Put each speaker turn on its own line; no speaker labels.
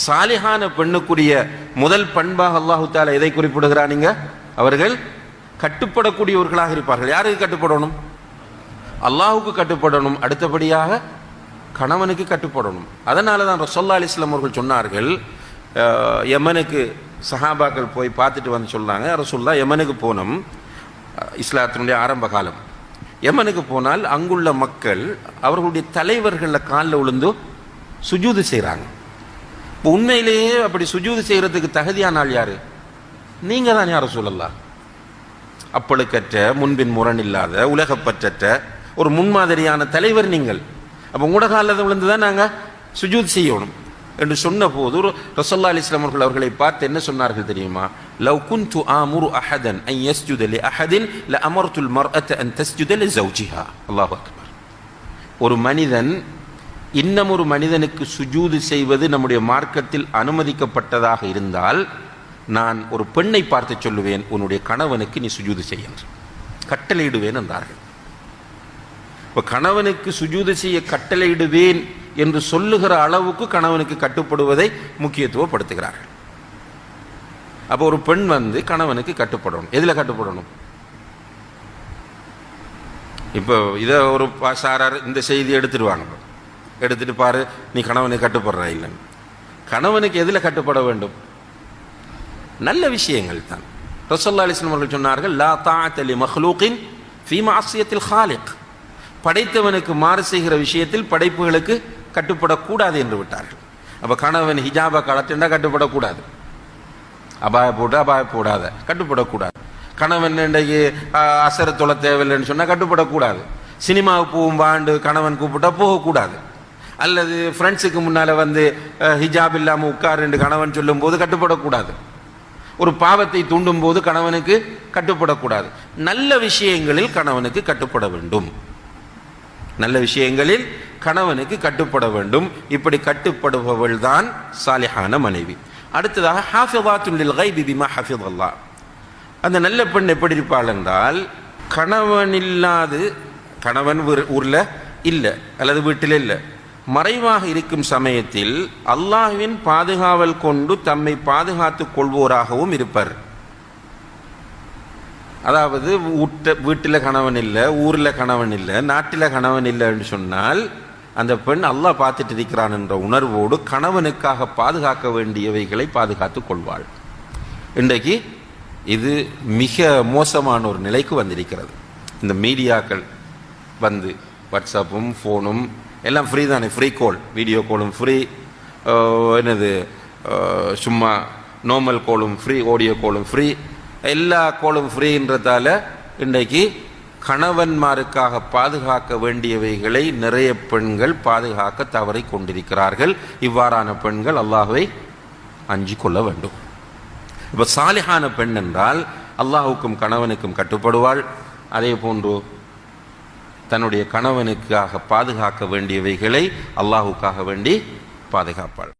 சாலிஹான பெண்ணுக்குரிய முதல் பண்பாக அல்லாஹு தாலா எதை குறிப்பிடுகிறானீங்க? அவர்கள் கட்டுப்படக்கூடியவர்களாக இருப்பார்கள். யாருக்கு கட்டுப்படணும்? அல்லாஹுக்கு கட்டுப்படணும். அடுத்தபடியாக கணவனுக்கு கட்டுப்படணும். அதனால தான் ரசோல்லா அலிஸ்லாம் அவர்கள் சொன்னார்கள் யமனுக்கு சஹாபாக்கள் போய் பார்த்துட்டு வந்து சொன்னாங்க ரசோல்லா யமனுக்கு போனோம் இஸ்லாத்தினுடைய ஆரம்ப காலம். யமனுக்கு போனால் அங்குள்ள மக்கள் அவர்களுடைய தலைவர்களில் காலில் விழுந்து சுஜூது செய்கிறாங்க இப்போ உண்மையிலேயே அப்படி சுஜூது செய்கிறதுக்கு தகுதியான ஆள் யார்? நீங்கள் தான் யார சொல்லலாம் அப்பழுக்கற்ற முன்பின் முரண் இல்லாத உலகப்பற்றற்ற ஒரு முன்மாதிரியான தலைவர் நீங்கள். அப்போ உங்களோட காலில் விழுந்து தான் நாங்கள் சுஜூத் செய்யணும். என்று சொன்ன போது ரசல்லா அலிஸ்லாம் அவர்கள் அவர்களை பார்த்து என்ன சொன்னார்கள் தெரியுமா? லவ் குன்து ஆமுரு அஹதன் ஐ யஸ்ஜுத லி அஹதின் ல அமர்துல் மர்அத அன் தஸ்ஜுத லி ஜௌஜிஹா அல்லாஹு அக்பர். ஒரு மனிதன் இன்னும் ஒரு மனிதனுக்கு சுஜூது செய்வது நம்முடைய மார்க்கத்தில் அனுமதிக்கப்பட்டதாக இருந்தால் நான் ஒரு பெண்ணை பார்த்து சொல்லுவேன் உன்னுடைய கணவனுக்கு நீ சுஜூது செய்ய கட்டளையிடுவேன் என்றார்கள். இப்போ கணவனுக்கு சுஜூது செய்ய கட்டளையிடுவேன் என்று சொல்லுகிற அளவுக்கு கணவனுக்கு கட்டுப்படுவதை முக்கியத்துவப்படுத்துகிறார்கள். அப்போ ஒரு பெண் வந்து கணவனுக்கு கட்டுப்படணும். எதில் கட்டுப்படணும்? இப்போ இதை ஒரு பா- சாரார் இந்த செய்தி எடுத்துடுவாங்க எடுத்துட்டு பாரு நீ கணவனுக்கு கட்டுப்படுற இல்லை. கணவனுக்கு எதில் கட்டுப்பட வேண்டும்? நல்ல விஷயங்கள் தான். ரசோல்லா அலிஸ்லாம் அவர்கள் சொன்னார்கள் லா தாத்தலி மஹ்லூக்கின் ஃபீ மாசியத்தில் ஹாலிக். படைத்தவனுக்கு மாறு செய்கிற விஷயத்தில் படைப்புகளுக்கு கட்டுப்படக்கூடாது என்று விட்டார்கள். அப்போ கணவன் ஹிஜாபா கலட்டுண்டா கட்டுப்படக்கூடாது. அபாய போட்டு அபாய போடாத கட்டுப்படக்கூடாது. கணவன் இன்றைக்கு அசர தொலை தேவையில்லைன்னு சொன்னால் கட்டுப்படக்கூடாது. சினிமாவுக்கு போகும் வாண்டு கணவன் கூப்பிட்டா போகக்கூடாது. அல்லது ஃப்ரெண்ட்ஸுக்கு முன்னால் வந்து ஹிஜாப் இல்லாமல் உட்காருன்னு கணவன் சொல்லும்போது கட்டுப்படக்கூடாது. ஒரு பாவத்தை தூண்டும் போது கணவனுக்கு கட்டுப்படக்கூடாது. நல்ல விஷயங்களில் கணவனுக்கு கட்டுப்பட வேண்டும். நல்ல விஷயங்களில் கணவனுக்கு கட்டுப்பட வேண்டும். இப்படி கட்டுப்படுபவள் தான் சாலிஹான மனைவி. அடுத்ததாக ஹாஃபிதாத்துல் கைபி பிமா ஹாஃபித் அல்லாஹ் அந்த நல்ல பெண் எப்படி இருப்பாள் என்றால் கணவன் இல்லாது கணவன் ஊரில் இல்லை அல்லது வீட்டில் இல்லை மறைவாக இருக்கும் சமயத்தில் அல்லாஹுவின் பாதுகாவல் கொண்டு தம்மை பாதுகாத்துக் கொள்வோராகவும் இருப்பர். அதாவது வீட்ட வீட்டில் கணவன் இல்லை ஊரில் கணவன் இல்லை நாட்டில் கணவன் இல்லைன்னு சொன்னால் அந்த பெண் அல்லாஹ் பார்த்துட்டு இருக்கிறான் என்ற உணர்வோடு கணவனுக்காக பாதுகாக்க வேண்டியவைகளை பாதுகாத்துக் கொள்வாள். இன்றைக்கு இது மிக மோசமான ஒரு நிலைக்கு வந்திருக்கிறது. இந்த மீடியாக்கள் வந்து வாட்ஸ்அப்பும் ஃபோனும் எல்லாம் ஃப்ரீ தானே? ஃப்ரீ கோல் வீடியோ கோலும் ஃப்ரீ என்னது? சும்மா நார்மல் கோலும் ஃப்ரீ ஆடியோ கோலும் ஃப்ரீ எல்லா கோலும் ஃப்ரீன்றதால இன்றைக்கு கணவன்மாருக்காக பாதுகாக்க வேண்டியவைகளை நிறைய பெண்கள் பாதுகாக்க தவறி கொண்டிருக்கிறார்கள். இவ்வாறான பெண்கள் அல்லாஹுவை அஞ்சு கொள்ள வேண்டும். இப்போ சாலிஹான பெண் என்றால் அல்லாஹுக்கும் கணவனுக்கும் கட்டுப்படுவாள். அதே போன்று தன்னுடைய கணவனுக்காக பாதுகாக்க வேண்டியவைகளை அல்லாஹுக்காக வேண்டி பாதுகாப்பாள்.